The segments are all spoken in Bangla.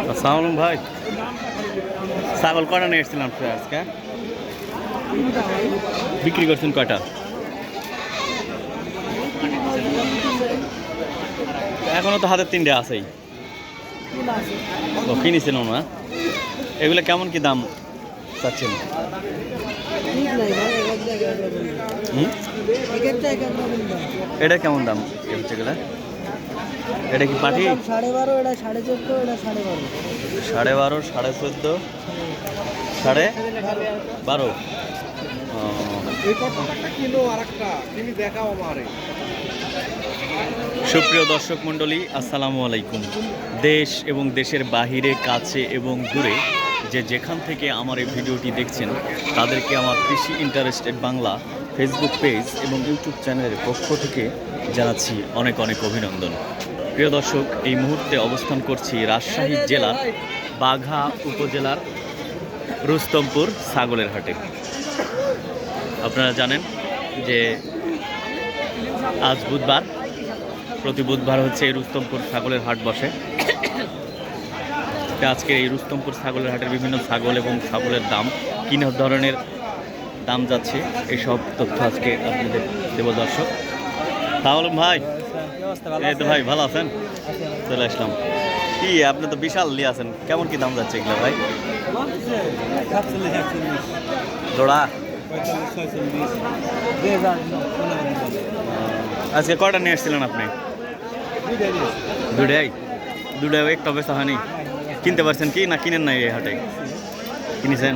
আসসালামু ভাই। ছাগল কটা নিয়ে এসেছিলাম আজকে? বিক্রি করছেন কয়টা? এখনও তো হাতের তিনটে আছেই। ও কিনেছিল না এগুলো কেমন কি দাম চাচ্ছেন? এটা কেমন দাম এগুলা? এটা কি পাঠি সাড়ে বারো এটা সাড়ে চোদ্দ এটা সাড়ে বারো। সাড়ে বারো সাড়ে চোদ্দ? সাড়ে বারো? সুপ্রিয় দর্শক মণ্ডলী আসসালামু আলাইকুম। দেশ এবং দেশের বাহিরে কাছে এবং দূরে যে যেখান থেকে আমার এই ভিডিওটি দেখছেন তাদেরকে আমার কৃষি ইন্টারেস্টেড বাংলা ফেসবুক পেজ এবং ইউটিউব চ্যানেলের পক্ষ থেকে জানাচ্ছি অনেক অনেক অভিনন্দন। প্রিয় দর্শক, এই মুহূর্তে অবস্থান করছি রাজশাহী জেলার বাঘা উপজেলার রুস্তমপুর ছাগলের হাটে। আপনারা জানেন যে আজ বুধবার, প্রতি বুধবার হচ্ছে এই রুস্তমপুর ছাগলের হাট বসে। আজকে এই রুস্তমপুর ছাগলের হাটের বিভিন্ন ছাগল এবং ছাগলের দাম, কী ধরনের দাম যাচ্ছে এইসব তথ্য আজকে আপনাদের দেব দর্শক। তাহলে ভাই এই তো ভাই ভালো আছেন? চলে আসলাম। কি আপনি তো বিশাল লিয়ে আছেন। কেমন কি দাম যাচ্ছে এগুলো ভাই? জোড়া? আজকে কয়টা নিয়ে এসেছিলেন আপনি? দুটাই দুটাই একটা বেচা হয়নি। কিনতে পারছেন কি না কিনেন নাই এই হাটে? কিনেছেন?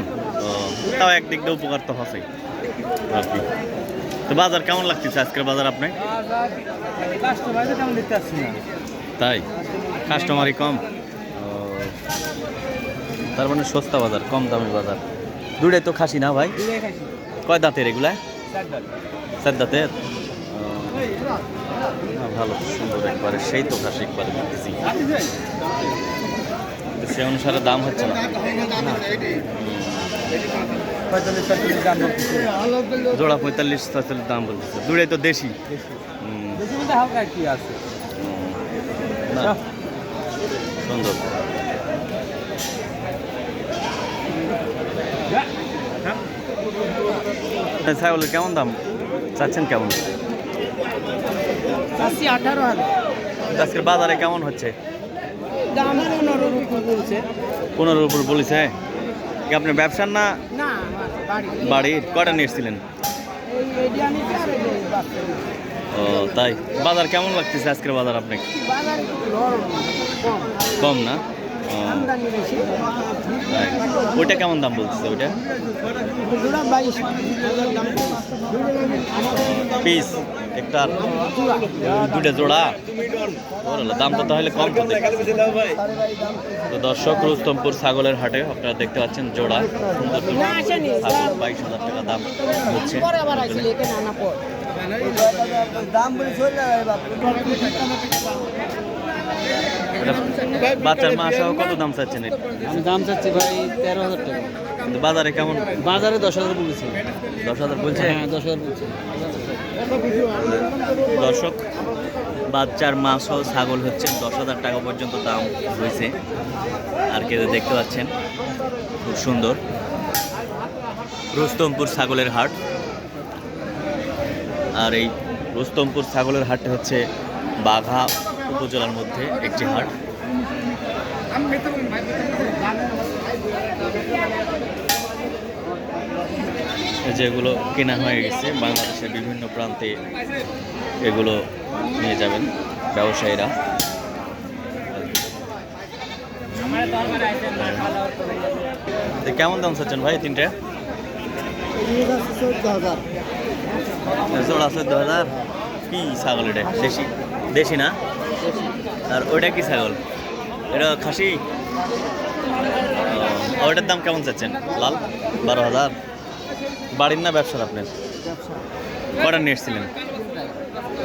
তাও একদিক দিয়ে উপকার তো হসেই আর কি। তো বাজার কেমন লাগতেছে আজকের বাজার আপনি কাস্টমাইজে তেমন দেখতে পাচ্ছি না। তাই? কাস্টমারই কম? তার মানে সস্তা বাজার কম দামি বাজার। দুটাই তো খাসি না ভাই? কয় দাঁতের এগুলা? চার দাঁতের? ভালো সুন্দর একবারে সেই তো খাসি একবারে দেখতেছি সে অনুসারে দাম হচ্ছে না। পঁয়তাল্লিশ পঁয়তাল্লিশ দাম বলতেছে। জোড়া পঁয়তাল্লিশ ছয়চল্লিশ দাম বলতেছে। দুটাই তো দেশি। হালকা কি আছে। সুন্দর। ছাগলের কেমন দাম? চাচ্ছেন কেমন? আশি আঠারো হাজার। আজকের বাজারে কেমন হচ্ছে? দাম পনেরোর উপর বলছে। পনেরোর উপর বলেছে কি আপনার ব্যবসার না বাড়ি। কটা নিয়ে এসেছিলেন। ও তাই। বাজার কেমন লাগতেছে আজকের বাজার আপনাকে? কম। কম না? ও, আমদানি বেশি তাই ওইটা কেমন দাম বলতেছে ওইটা? জোড়া বাইশ পিস একটা দুটা জোড়া? দাম তো তাহলে কম তো তো দর্শক রুস্তমপুর ছাগলের হাটে আপনারা দেখতে পাচ্ছেন জোড়া। সুন্দর বাইশ হাজার টাকা দাম হচ্ছে। দাম বাচ্চার মা সহ কত দাম চাচ্ছেন? আমি দাম চাচ্ছি ভাই তেরো হাজার টাকা। কিন্তু বাজারে কেমন? বাজারে দশ হাজার বলেছি। দশ হাজার বলছে? হ্যাঁ দশ হাজার বলছি। দর্শক বাচ্চার মা সহ ছাগল হচ্ছে দশ হাজার টাকা পর্যন্ত দাম হয়েছে। আর কে দেখতে পাচ্ছেন? খুব সুন্দর। রুস্তমপুর ছাগলের হাট। আর এই রুস্তমপুর ছাগলের হাটটা হচ্ছে বাঘা উপজেলার মধ্যে একটি হাট। যেগুলো কেনা হয়ে গেছে, বাংলাদেশের বিভিন্ন প্রান্তে এগুলো নিয়ে যাবেন ব্যবসায়ীরা। কেমন দাম চাচ্ছেন ভাই তিনটে? চোদ্দ হাজার। কি ছাগল এটা? দেশি? দেশি না? আর ওইটা কি ছাগল? এটা খাসি? ওইটার দাম কেমন চাচ্ছেন? লাল? বারো হাজার? বাড়ির না ব্যবসার আপনার? কটা নিয়ে এসেছিলেন?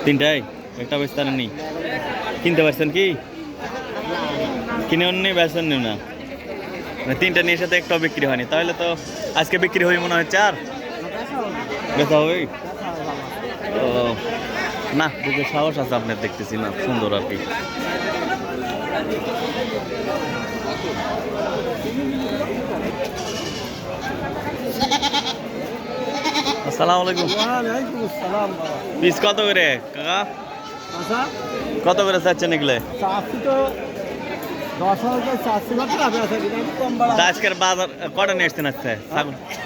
তিনটাই? একটা বেচতে নেই কিনতে পারছেন কি? কিনে অন্য বেচেন না। মানে তিনটা নিয়ে সাথে একটা বিক্রি হয়নি। তাহলে তো আজকে বিক্রি হয়ে মনে হচ্ছে আর বেচা হবে ও না বুকে সাহস আছে আপনার দেখতেছি না সুন্দর আর কি। আসসালামু আলাইকুম। আসসালাম বাবা। পিস কত করে কাকা? আচ্ছা। কত করে চাচ্ছেন এগুলো? আজকের বাজার কটা নিয়ে এসছেন আজকে?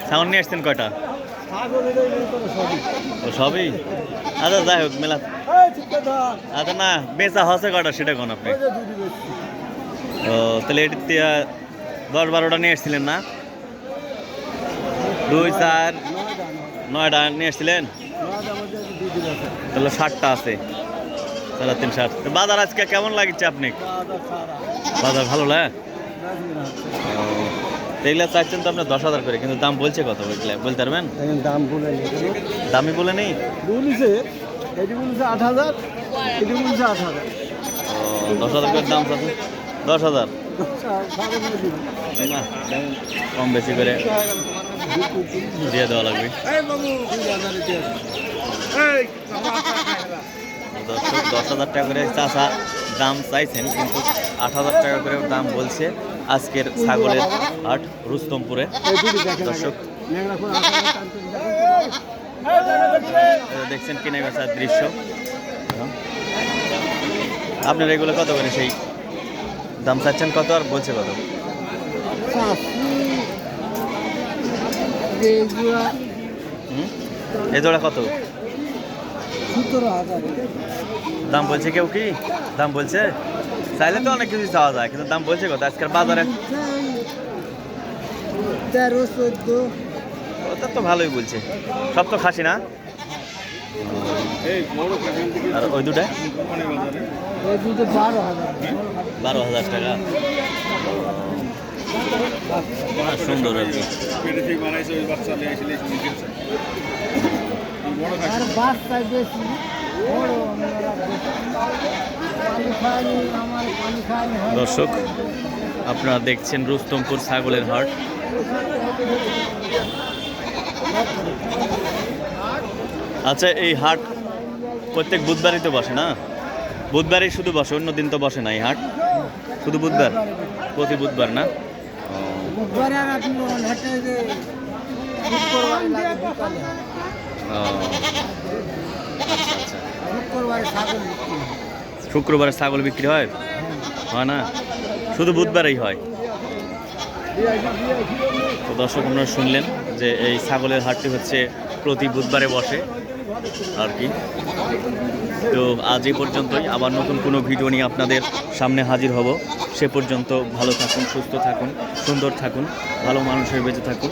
ছাগল নিয়ে আসছেন কয়টা? ও সবই? আচ্ছা যাই হোক মেলা আচ্ছা না, বেচা হচ্ছে কটা সেটা কোন আপনি? ও, তাহলে এটি দশ বারোটা নিয়ে এসেছিলেন না? দুই, চার, নয়টা নিয়ে এসেছিলেন তাহলে ষাটটা আছে। সাড়ে তিন, ষাট। বাজার আজকে কেমন লাগছে আপনি বাজার ভালো না? এগুলো চাইছেন তো আপনার দশ হাজার করে কিন্তু দাম বলছে কত ওইগুলো বলতে পারবেন? দাম বলে নিয়ে দামি বলে নেই? বলিছে এটি বলছে আট হাজার এটি বলছে আট হাজার। ও দশ হাজার করে দাম আছে দশ হাজার? না কম বেশি করে দিয়ে দেওয়া লাগবে। দশ হাজার টাকা করে চাষা দাম চাইছেন কিন্তু আট হাজার টাকা করে দাম বলছে। আজকের ছাগলের হাট রুস্তমপুরে। দর্শক, দেখছেন কিনে বেচার দৃশ্য। হ্যাঁ। আপনার এগুলো কত করে সেই দাম চাচ্ছেন? কত আর বলছে কত? এ জোড়া কত? দাম বলছে কেউ কি? দাম বলছে? চাইলে তো অনেক কিছু চাওয়া যায় কিন্তু দাম বলছে কত? আজকের বাজারে তেরো চোদ্দ। ওটা তো ভালোই বলছে। সব তো খাসি না? আর ওই দুটা? বারো হাজার। টাকা। সুন্দর আর বাচ্চা বেশি। দর্শক আপনারা দেখছেন রুস্তমপুর ছাগলের হাট। আচ্ছা এই হাট প্রত্যেক বুধবারই তো বসে না? বুধবারই শুধু বসে অন্য দিন তো বসে না এই হাট? শুধু বুধবার? প্রতি বুধবার না? ও, শুক্রবারে ছাগল বিক্রি হয়। হয় হয় না? শুধু বুধবারেই হয়। তো দর্শক, আপনারা শুনলেন যে এই ছাগলের হাটটি হচ্ছে প্রতি বুধবারে বসে আর কি। তো আজ এই পর্যন্তই। আবার নতুন কোনো ভিডিও নিয়ে আপনাদের সামনে হাজির হব। সে পর্যন্ত ভালো থাকুন, সুস্থ থাকুন, সুন্দর থাকুন, ভালো মানুষের বেঁচে থাকুন।